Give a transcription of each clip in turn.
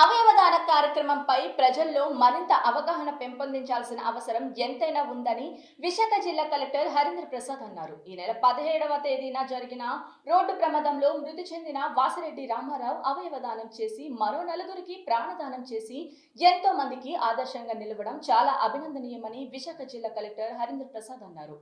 అవయవదాన కార్యక్రమంపై ప్రజల్లో మరింత అవగాహన పెంపొందించాల్సిన అవసరం ఎంతైనా ఉందని విశాఖ జిల్లా కలెక్టర్ హరీంద్ర ప్రసాద్ అన్నారు. ఈ నెల పదిహేడవ తేదీన జరిగిన రోడ్డు ప్రమాదంలో మృతి చెందిన వాసిరెడ్డి రామారావు అవయవదానం చేసి మరో నలుగురికి ప్రాణదానం చేసి ఎంతో మందికి ఆదర్శంగా నిలవడం చాలా అభినందనీయమని విశాఖ జిల్లా కలెక్టర్ హరీంద్ర ప్రసాద్ అన్నారు.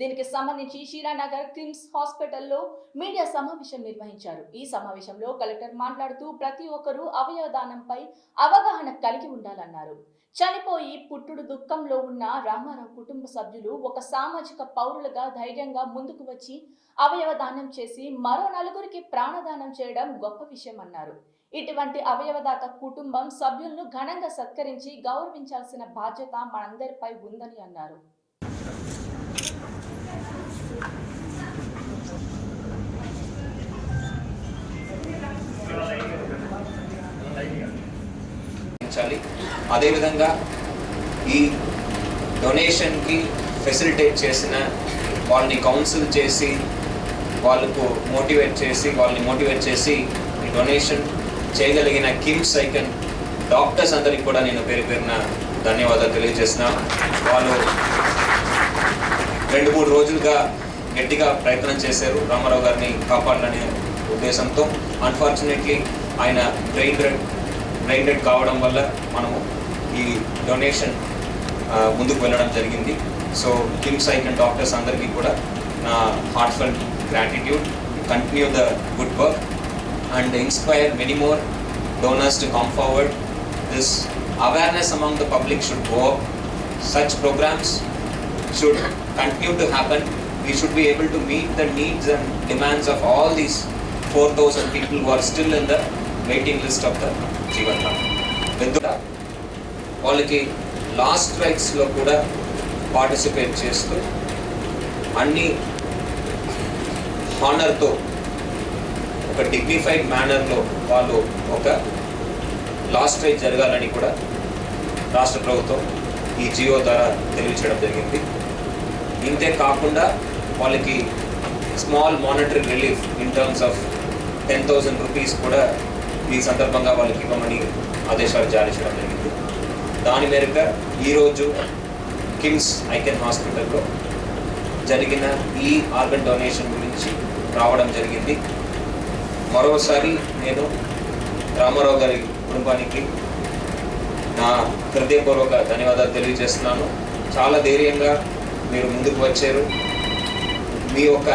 దీనికి సంబంధించి షీరానగర్ కిమ్స్ హాస్పిటల్లో మీడియా సమావేశం నిర్వహించారు. ఈ సమావేశంలో కలెక్టర్ మాట్లాడుతూ ప్రతి ఒక్కరూ అవయవ దానంపై అవగాహన కలిగి ఉండాలన్నారు. చనిపోయి పుట్టుడు దుఃఖంలో ఉన్న రామారావు కుటుంబ సభ్యులు ఒక సామాజిక పౌరులుగా ధైర్యంగా ముందుకు వచ్చి అవయవ దానం చేసి మరో నలుగురికి ప్రాణదానం చేయడం గొప్ప విషయం అన్నారు. ఇటువంటి అవయవదాత కుటుంబం సభ్యులను ఘనంగా సత్కరించి గౌరవించాల్సిన బాధ్యత మనందరిపై ఉందని అన్నారు. అదేవిధంగా ఈ డొనేషన్కి ఫెసిలిటేట్ చేసిన వాళ్ళని కౌన్సిల్ చేసి వాళ్ళకు మోటివేట్ చేసి వాళ్ళని మోటివేట్ చేసి ఈ డొనేషన్ చేయగలిగిన కిమ్స్ సైకన్ డాక్టర్స్ అందరికి కూడా నేను పేరు పేరున ధన్యవాదాలు తెలియజేస్తున్నాను వాళ్ళు రెండు మూడు రోజులుగా గట్టిగా ప్రయత్నం చేశారు రామారావు గారిని కాపాడాలనే ఉద్దేశంతో అన్ఫార్చునేట్లీ ఆయన బ్రెయిన్ డెడ్ బ్రెయిన్ డెడ్ కావడం వల్ల మనము ఈ డొనేషన్ ముందుకు వెళ్ళడం జరిగింది సో కిమ్స్ ఐకన్ డాక్టర్స్ అందరికీ కూడా నా heartful gratitude continue the good work and inspire many more donors to come forward. This awareness among the public should go up. Such programs should continue to happen. We should be able to meet the needs and demands of all these 4,000 people who are still in the waiting list of the Jeevan Ram. With that, వాళ్ళకి last రైట్స్లో కూడా participate చేస్తూ అన్ని హానర్తో ఒక dignified మేనర్లో వాళ్ళు ఒక last right జరగాలని కూడా రాష్ట్ర ప్రభుత్వం ఈ జియో ద్వారా తెలియచేయడం జరిగింది ఇంతే కాకుండా వాళ్ళకి small monetary relief in terms of ten thousand rupees కూడా ఈ సందర్భంగా వాళ్ళకి ఇవ్వమని ఆదేశాలు జారీ చేయడం జరిగింది. దాని మేరకు ఈరోజు కిమ్స్ ఐకెన్ హాస్పిటల్లో జరిగిన ఈ ఆర్గన్ డొనేషన్ గురించి రావడం జరిగింది. మరోసారి నేను రామారావు గారి కుటుంబానికి నా హృదయపూర్వక ధన్యవాదాలు తెలియజేస్తున్నాను. చాలా ధైర్యంగా మీరు ముందుకు వచ్చారు. మీ యొక్క